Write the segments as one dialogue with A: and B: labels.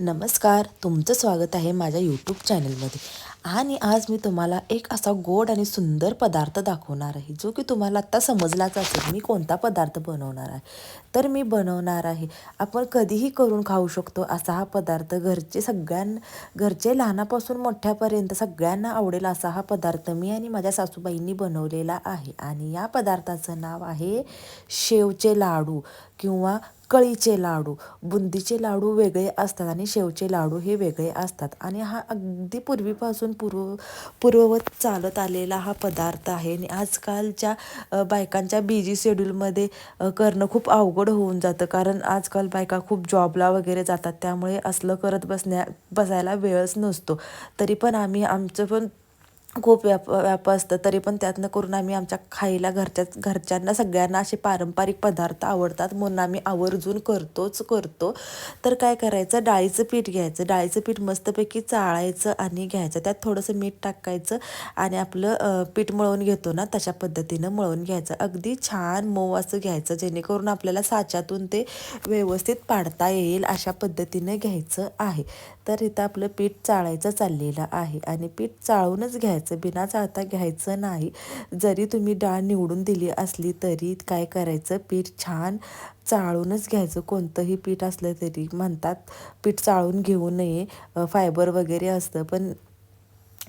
A: नमस्कार तुमचं स्वागत आहे माझ्या यूट्यूब चॅनलमध्ये आणि आज मी तुम्हाला एक असा गोड आणि सुंदर पदार्थ दाखवणार आहे जो की तुम्हाला आत्ता समजलाच असेल मी कोणता पदार्थ बनवणार आहे. तर मी बनवणार आहे आपण कधीही करून खाऊ शकतो असा हा पदार्थ. घरचे सगळ्यां घरचे लहानापासून मोठ्यापर्यंत सगळ्यांना आवडेल असा हा पदार्थ मी आणि माझ्या सासूबाईंनी बनवलेला आहे. आणि या पदार्थाचं नाव आहे शेवचे लाडू किंवा कळीचे लाडू बुंदीचे लाडू वेगळे असतात आणि शेवचे लाडू हे वेगळे असतात. आणि हा अगदी पूर्वीपासून पूर्व पूर्ववत चालत आलेला हा पदार्थ आहे. आणि आजकालच्या बायकांच्या बिझी शेड्यूलमध्ये करणं खूप अवघड होऊन जातं. कारण आजकाल बायका खूप जॉबला वगैरे जातात. त्यामुळे असलं करत बसण्या बसायला वेळच नसतो. तरी पण आम्ही आमचं पण खूप व्याप व्याप असतं तरी पण त्यातनं करून आम्ही आमच्या खायला घरच्या घरच्यांना सगळ्यांना असे पारंपरिक पदार्थ आवडतात म्हणून आम्ही आवर्जून करतोच करतो. तर काय करायचं? डाळीचं पीठ घ्यायचं. डाळीचं पीठ मस्तपैकी चाळायचं आणि घ्यायचं. त्यात थोडंसं मीठ टाकायचं आणि आपलं पीठ मळून घेतो ना तशा पद्धतीनं मळून घ्यायचं. अगदी छान मऊ असं घ्यायचं जेणेकरून आपल्याला साच्यातून ते व्यवस्थित पाडता येईल अशा पद्धतीनं घ्यायचं आहे. तर इथं आपलं पीठ चाळायचं चाललेलं आहे. आणि पीठ चाळूनच घ्यायचं बिना चाळता घ्यायचं नाही. जरी तुम्ही डाळ निवडून दिली असली तरी काय करायचं? पीठ छान चाळूनच घ्यायचं. कोणतंही पीठ असलं तरी म्हणतात पीठ चाळून घेऊ नये. फायबर वगैरे असतं पण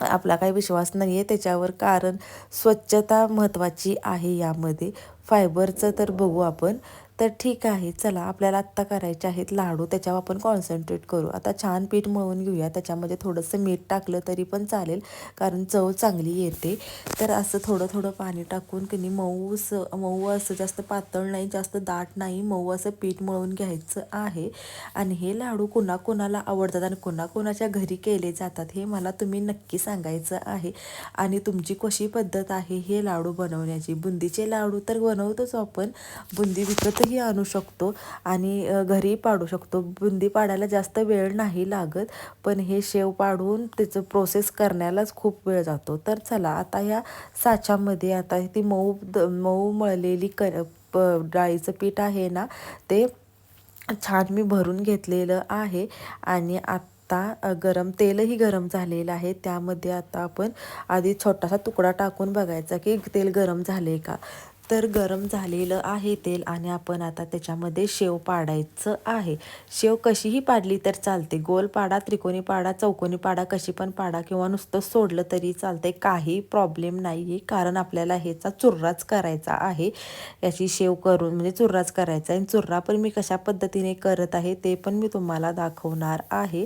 A: आपला काही विश्वास नाही आहे त्याच्यावर. कारण स्वच्छता महत्त्वाची आहे यामध्ये. फायबरचं तर बघू आपण. तर ठीक आहे चला आपल्याला आत्ता करायचे आहेत लाडू त्याच्यावर आपण कॉन्सन्ट्रेट करू. आता छान पीठ मळून घेऊया त्याच्यामध्ये थोडंसं मीठ टाकलं तरी पण चालेल कारण चव चांगली येते. तर असं थोडं थोडं पाणी टाकून की नाही मऊ असं मऊ असं जास्त पातळ नाही जास्त दाट नाही मऊ असं पीठ मळून घ्यायचं आहे. आणि हे लाडू कोणाकोणाला आवडतात आणि कोणाकोणाच्या घरी केले जातात हे मला तुम्ही नक्की सांगायचं आहे. आणि तुमची कशी पद्धत आहे हे लाडू बनवण्याची? बुंदीचे लाडू तर बनवतोच आपण. बुंदी विकतही आणू शकतो आणि घरी पाडू शकतो. बुंदी पाडायला जास्त वेळ नाही लागत पण हे शेव पाडून त्याचं प्रोसेस करण्यालाच खूप वेळ जातो. तर चला आता ह्या साच्यामध्ये आता ती मऊ द मऊ मळलेली क प- डाळीचं पीठ आहे ना ते छान मी भरून घेतलेलं आहे. आणि आत्ता गरम तेलही गरम झालेलं आहे. त्यामध्ये आता आपण आधी छोटासा तुकडा टाकून बघायचा की तेल गरम झाले का? तर गरम झालेलं आहे तेल आणि आपण आता त्याच्यामध्ये शेव पाडायचं आहे. शेव कशीही पाडली तर चालते. गोल पाडा त्रिकोणी पाडा चौकोनी पाडा कशी पण पाडा किंवा नुसतं सोडलं तरी चालते. काही प्रॉब्लेम नाही आहे कारण आपल्याला ह्याचा चुर्राच करायचा आहे. याची शेव करून म्हणजे चुर्राच करायचा आहे. आणि चुर्रा पण मी कशा पद्धतीने करत आहे ते पण मी तुम्हाला दाखवणार आहे.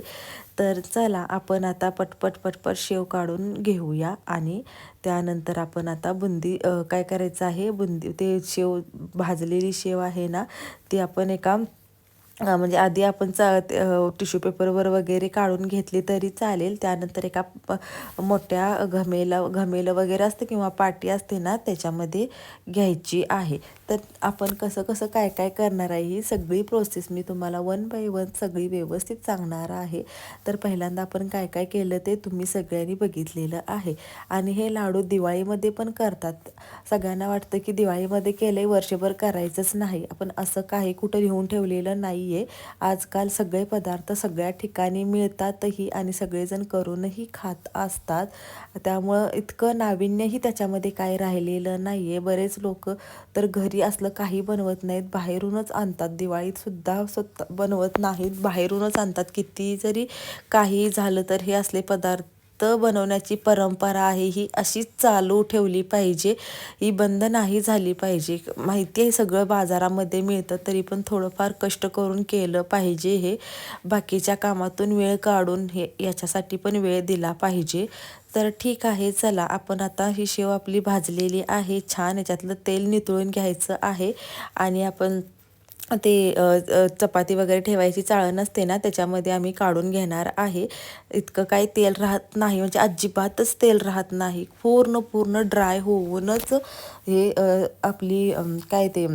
A: तर चला आपण आता पटपट पटपट शेव काढून घेऊया आणि त्यानंतर आपण आता बुंदी काय करायचं आहे? बुंदी ते शेव भाजलेली शेव आहे ना ती आपण एका म्हणजे आधी आपण चा टिश्यू पेपरवर वगैरे काढून घेतली तरी चालेल. त्यानंतर एका प- मोठ्या घमेला घमेलं वगैरे असतं किंवा पाटी असते ना त्याच्यामध्ये घ्यायची आहे. तर आपण कसं कसं काय काय करणार आहे ही सगळी प्रोसेस मी तुम्हाला वन बाय वन सगळी व्यवस्थित सांगणार आहे. तर पहिल्यांदा आपण काय काय केलं ते तुम्ही सगळ्यांनी बघितलेलं आहे. आणि हे लाडू दिवाळीमध्ये पण करतात. सगळ्यांना वाटतं की दिवाळीमध्ये केलं आहे वर्षभर करायचंच नाही. आपण असं काही कुठं लिहून ठेवलेलं नाही. आहे आजकाल सगळे पदार्थ सगळ्या ठिकाणी मिळतातही आणि सगळेजण करूनही खात असतात. त्यामुळं इतकं नाविन्यही त्याच्यामध्ये काय राहिलेलं नाही आहे बरेच लोक तर घरी असलं काही बनवत नाहीत. बाहेरूनच आणतात. दिवाळीत सुद्धा स्वतः बनवत नाहीत. बाहेरूनच आणतात. किती जरी काही झालं तर हे असले पदार्थ बनवण्याची परंपरा आहे ही अशीच चालू ठेवली पाहिजे. ही बंद नाही झाली पाहिजे. माहिती आहे सगळं बाजारामध्ये मिळतं तरी पण थोडंफार कष्ट करून केलं पाहिजे हे. बाकीच्या कामातून वेळ काढून हे याच्यासाठी पण वेळ दिला पाहिजे. तर ठीक आहे चला. आपण आता ही शेव आपली भाजलेली आहे छान. याच्यातलं तेल नितळून घ्यायचं आहे आणि आपण ते चपाती वगैरे ठेवायची चाळण असते ना त्याच्यामध्ये आम्ही काढून घेणार आहे. इतकं काही तेल राहत नाही म्हणजे अजिबातच तेल राहत नाही. पूर्ण पूर्ण ड्राय होऊनच हे आपली काय ते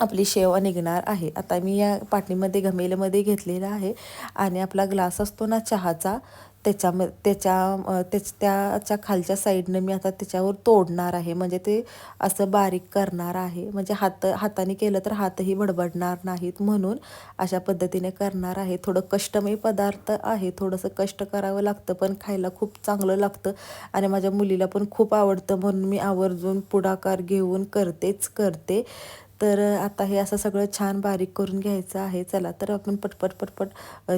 A: आपली शेव निघणार आहे. आता मी या पाटणीमध्ये घमेलमध्ये घेतलेला आहे आणि आपला ग्लास असतो ना चहाचा त्याच्याम त्याच्या त्याच त्याच्या खालच्या साईडनं मी आता त्याच्यावर तोडणार आहे. म्हणजे ते असं बारीक करणार आहे. म्हणजे हात हाताने केलं तर हातही बडबडणार नाहीत म्हणून अशा पद्धतीने करणार आहे. थोडं कष्टमय पदार्थ आहे. थोडंसं कष्ट करावं लागतं पण खायला खूप चांगलं लागतं. आणि माझ्या मुलीला पण खूप आवडतं म्हणून मी आवर्जून पुढाकार घेऊन करतेच करते. तर आता हे असं सगळं छान बारीक करून घ्यायचं आहे. चला तर आपण पटपट पटपट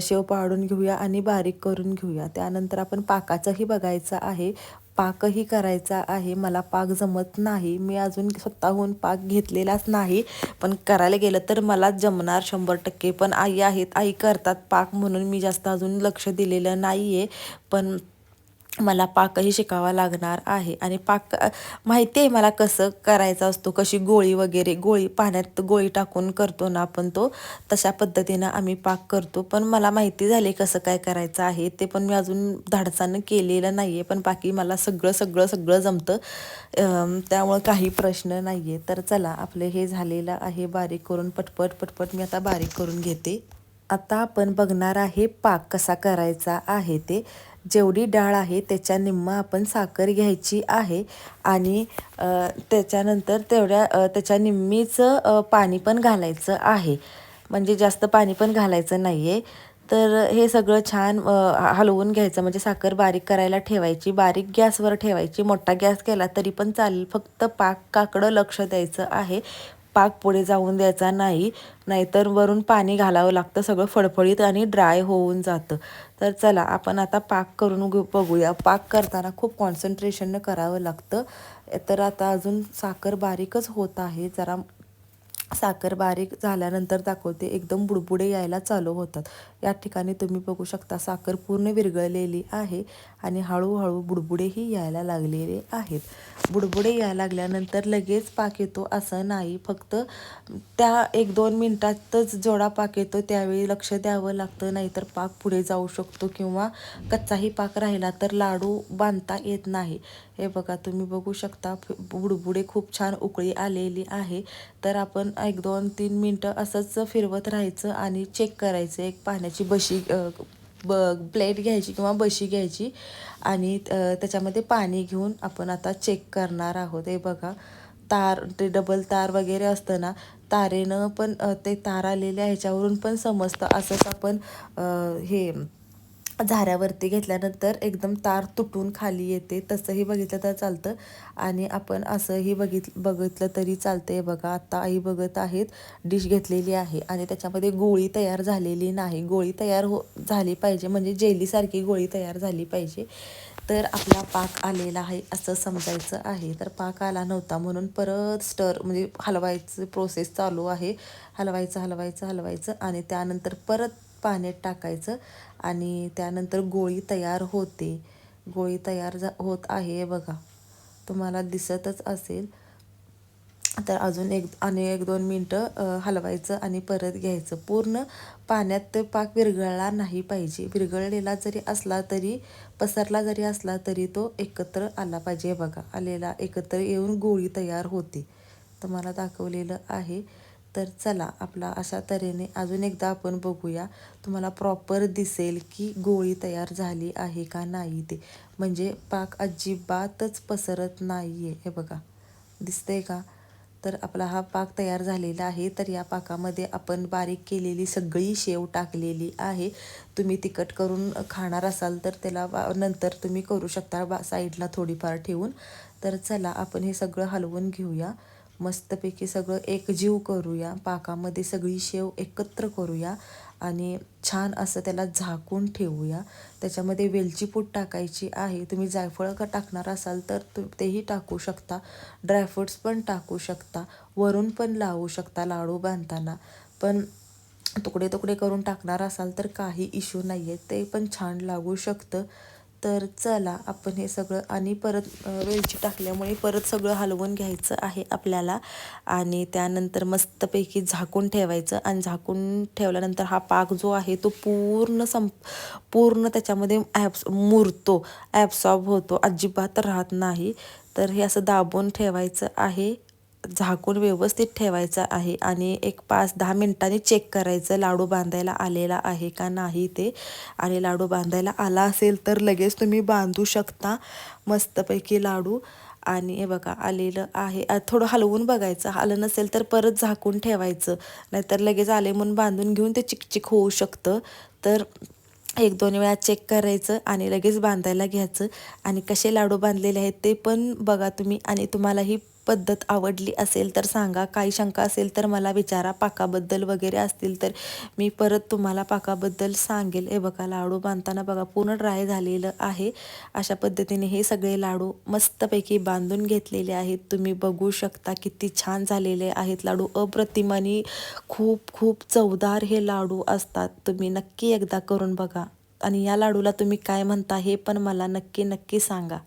A: शेव पाडून घेऊया आणि बारीक करून घेऊया. त्यानंतर आपण पाकाचंही बघायचं आहे. पाकही करायचा आहे. मला पाक जमत नाही. मी अजून स्वतःहून पाक घेतलेलाच नाही. पण करायला गेलं तर मला जमणार शंभर टक्के. पण आई आहेत आई करतात पाक म्हणून मी जास्त अजून लक्ष दिलेलं नाही आहे पण मला पाकही शिकावा लागणार आहे. आणि पाक माहिती आहे मला कसं करायचा असतो कशी गोळी वगैरे गोळी पाण्यात गोळी टाकून करतो ना आपण तो तशा पद्धतीनं आम्ही पाक करतो. पण मला माहिती झाली कसं काय करायचं आहे ते पण मी अजून धाडसानं केलेलं नाही आहे पण बाकी मला सगळं सगळं सगळं जमतं. त्यामुळं काही प्रश्न नाही आहे तर चला आपलं हे झालेलं आहे. बारीक करून पटपट पटपट मी आता बारीक करून घेते. आता आपण बघणार आहे पाक कसा करायचा आहे ते. जेवढी डाळ आहे त्याच्या निम्मा आपण साखर घ्यायची आहे आणि त्याच्यानंतर तेवढ्या त्याच्या निम्मीचं पाणी पण घालायचं आहे. म्हणजे जास्त पाणी पण घालायचं नाही आहे तर हे सगळं छान हलवून घ्यायचं. म्हणजे साखर बारीक करायला ठेवायची. बारीक गॅसवर ठेवायची. मोठा गॅस केला तरी पण चालेल. फक्त पाक काकडं लक्ष द्यायचं आहे. पाक पुढे जाऊन द्यायचा नाही नाहीतर वरून पाणी घालावं लागतं सगळं फडफडीत आणि ड्राय होऊन जातं. तर चला आपण आता पाक करून घेऊ- बघूया. पाक करताना खूप कॉन्सन्ट्रेशननं करावं लागतं. तर आता अजून साखर बारीकच होत आहे. जरा साखर बारीक झाल्यानंतर दाखवते एकदम बुडबुडे यायला चालू होतात. या ठिकाणी तुम्ही बघू शकता साखर पूर्ण विरघळलेली आहे आणि हळूहळू बुडबुडेही यायला लागलेले आहेत. बुडबुडे यायला लागल्यानंतर लगेच पाक येतो असं नाही. फक्त त्या एक दोन मिनटातच जोडा पाक येतो त्यावेळी लक्ष द्यावं लागतं नाहीतर पाक पुढे जाऊ शकतो किंवा कच्चाही पाक राहिला तर लाडू बांधता येत नाही. हे बघा तुम्ही बघू शकता बुडबुडे खूप छान उकळी आलेली आहे. तर आपण एक दोन तीन मिनटं असंच फिरवत राहायचं आणि चेक करायचं. एक पाण्याची बशी ब प्लेट घ्यायची किंवा बशी घ्यायची. आणि त्याच्यामध्ये पाणी घेऊन आपण आता चेक करणार आहोत. हे बघा तार ते डबल तार वगैरे असतं ना तारेनं पण ते तार आलेल्या ह्याच्यावरून पण समजतं. असंच आपण हे झाऱ्यावरती घेतल्यानंतर एकदम तार तुटून खाली येते. तसंही बघितलं तर चालतं. आणि आपण असंही बघित बघितलं तरी चालतं आहे बघा. आत्ता आई बघत आहेत डिश घेतलेली आहे आणि त्याच्यामध्ये गोळी तयार झालेली नाही. गोळी तयार हो झाली पाहिजे. म्हणजे जेलीसारखी गोळी तयार झाली पाहिजे. तर आपला पाक आलेला आहे असं समजायचं आहे. तर पाक आला नव्हता म्हणून परत स्टर म्हणजे हलवायचं प्रोसेस चालू आहे. हलवायचं हलवायचं हलवायचं आणि त्यानंतर परत पाण्यात टाकायचं आणि त्यानंतर गोळी तयार होते. गोळी तयार जा होत आहे बघा. तुम्हाला दिसतच असेल. तर अजून एक आणि एक दोन मिनटं हलवायचं आणि परत घ्यायचं. पूर्ण पाण्यात ते पाक विरघळला नाही पाहिजे. विरघळलेला जरी असला तरी पसरला जरी असला तरी तो एकत्र आला पाहिजे बघा. आलेला एकत्र येऊन गोळी तयार होते. तुम्हाला दाखवलेलं आहे. तर चला आपला अशा तऱ्हेने अजून एकदा आपण बघूया तुम्हाला प्रॉपर दिसेल की गोळी तयार झाली आहे का नाही ते. म्हणजे पाक अजिबातच पसरत नाही आहे हे बघा दिसतंय का? तर आपला हा पाक तयार झालेला आहे. तर या पाकामध्ये आपण बारीक केलेली सगळी शेव टाकलेली आहे. तुम्ही तिखट करून खाणार असाल तर त्याला नंतर तुम्ही करू शकता बा साईडला थोडीफार ठेवून. तर चला आपण हे सगळं हलवून घेऊया. मस्तपैकी सगळं एकजीव करूया. पाकामध्ये सगळी शेव एकत्र करूया आणि छान असं त्याला झाकून ठेवूया. त्याच्यामध्ये वेलची पूड टाकायची आहे. तुम्ही जायफळ का टाकणार असाल तर तु तेही टाकू शकता. ड्रायफ्रुट्स पण टाकू शकता. वरून पण लावू शकता लाडू बांधताना. पण तुकडे तुकडे करून टाकणार असाल तर काही इश्यू नाही आहे ते पण छान लागू शकतं. तर चला आपण हे सगळं आणि परत वेलची टाकल्यामुळे परत सगळं हलवून घ्यायचं आहे आपल्याला. आणि त्यानंतर मस्तपैकी झाकून ठेवायचं आणि झाकून ठेवल्यानंतर हा पाक जो आहे तो पूर्ण संप पूर्ण त्याच्यामध्ये ॲब्स मुरतो ॲब्सॉर्ब होतो. अजिबात राहत नाही. तर हे असं दाबून ठेवायचं आहे. झाकून व्यवस्थित ठेवायचं आहे आणि एक पाच दहा मिनटांनी चेक करायचं लाडू बांधायला आलेला आहे का नाही ते. आणि लाडू बांधायला आला असेल तर लगेच तुम्ही बांधू शकता. मस्तपैकी लाडू. आणि हे बघा आलेलं आहे. थोडं हलवून बघायचं. आलं नसेल तर परत झाकून ठेवायचं. नाहीतर लगेच आले म्हणून बांधून घेऊन ते चिकचिक होऊ शकतं. तर एक दोन वेळा चेक करायचं आणि लगेच बांधायला घ्यायचं. आणि कसे लाडू बांधलेले आहेत ते पण बघा तुम्ही. आणि तुम्हाला ही पद्धत आवडली असेल तर सांगा. काही शंका असेल तर मला विचारा. पाकाबद्दल वगैरे असतील तर मी परत तुम्हाला पाकाबद्दल सांगेल. हे बघा लाडू बांधताना बघा पूर्ण ड्राय झालेलं आहे. अशा पद्धतीने हे सगळे लाडू मस्तपैकी बांधून घेतलेले आहेत. तुम्ही बघू शकता किती छान झालेले आहेत. लाडू अप्रतिमानी खूप खूप चवदार हे लाडू असतात. तुम्ही नक्की एकदा करून बघा. आणि या लाडूला तुम्ही काय म्हणता हे पण मला नक्की नक्की सांगा.